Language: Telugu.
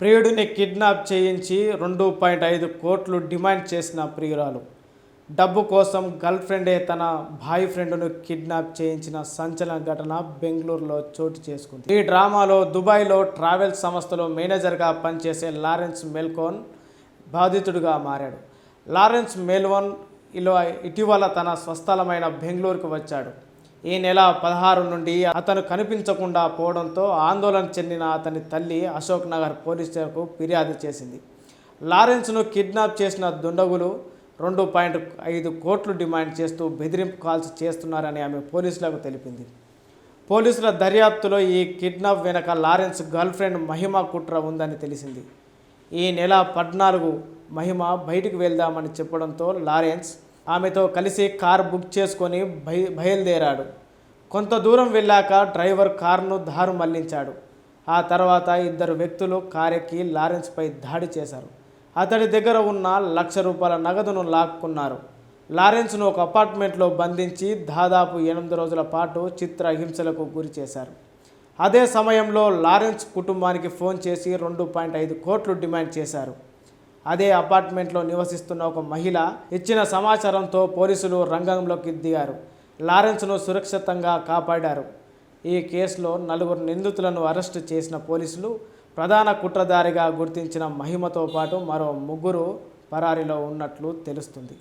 ప్రియుడిని కిడ్నాప్ చేయించి రెండు పాయింట్ ఐదు కోట్లు డిమాండ్ చేసిన ప్రియురాలు. డబ్బు కోసం గర్ల్ ఫ్రెండే తన బాయ్ ఫ్రెండ్ను కిడ్నాప్ చేయించిన సంచలన ఘటన బెంగళూరులో చోటు చేసుకుంది. ఈ డ్రామాలో దుబాయ్లో ట్రావెల్ సంస్థలో మేనేజర్గా పనిచేసే లారెన్స్ మెల్కోన్ బాధితుడిగా మారాడు. లారెన్స్ మెల్వోన్ ఇలా ఇటీవల తన స్వస్థలమైన బెంగళూరుకు వచ్చాడు. ఈ నెల పదహారు నుండి అతను కనిపించకుండా పోవడంతో ఆందోళన చెందిన అతని తల్లి అశోక్ నగర్ పోలీసులకు ఫిర్యాదు చేసింది. లారెన్స్ను కిడ్నాప్ చేసిన దుండగులు రెండు పాయింట్ ఐదు కోట్లు డిమాండ్ చేస్తూ బెదిరింపు కాల్స్ చేస్తున్నారని ఆమె పోలీసులకు తెలిపింది. పోలీసుల దర్యాప్తులో ఈ కిడ్నాప్ వెనక లారెన్స్ గర్ల్ ఫ్రెండ్ మహిమ కుట్ర ఉందని తెలిసింది. ఈ నెల పద్నాలుగు మహిమ బయటికి వెళ్దామని చెప్పడంతో లారెన్స్ ఆమెతో కలిసి కార్ బుక్ చేసుకొని బయ బయలుదేరాడు. కొంత దూరం వెళ్ళాక డ్రైవర్ కారును దారు మళ్ళించాడు. ఆ తర్వాత ఇద్దరు వ్యక్తులు కారెక్కి లారెన్స్పై దాడి చేశారు. అతడి దగ్గర ఉన్న లక్ష రూపాయల నగదును లాక్కున్నారు. లారెన్స్ను ఒక అపార్ట్మెంట్లో బంధించి దాదాపు ఎనిమిది రోజుల పాటు చిత్ర హింసలకు గురి చేశారు. అదే సమయంలో లారెన్స్ కుటుంబానికి ఫోన్ చేసి రెండు పాయింట్ ఐదు కోట్లు డిమాండ్ చేశారు. అదే అపార్ట్మెంట్లో నివసిస్తున్న ఒక మహిళ ఇచ్చిన సమాచారంతో పోలీసులు రంగంలోకి దిగారు. లారెన్స్ను సురక్షితంగా కాపాడారు. ఈ కేసులో నలుగురు నిందితులను అరెస్టు చేసిన పోలీసులు ప్రధాన కుట్రదారిగా గుర్తించిన మహిమతో పాటు మరో ముగ్గురు పరారీలో ఉన్నట్లు తెలుస్తుంది.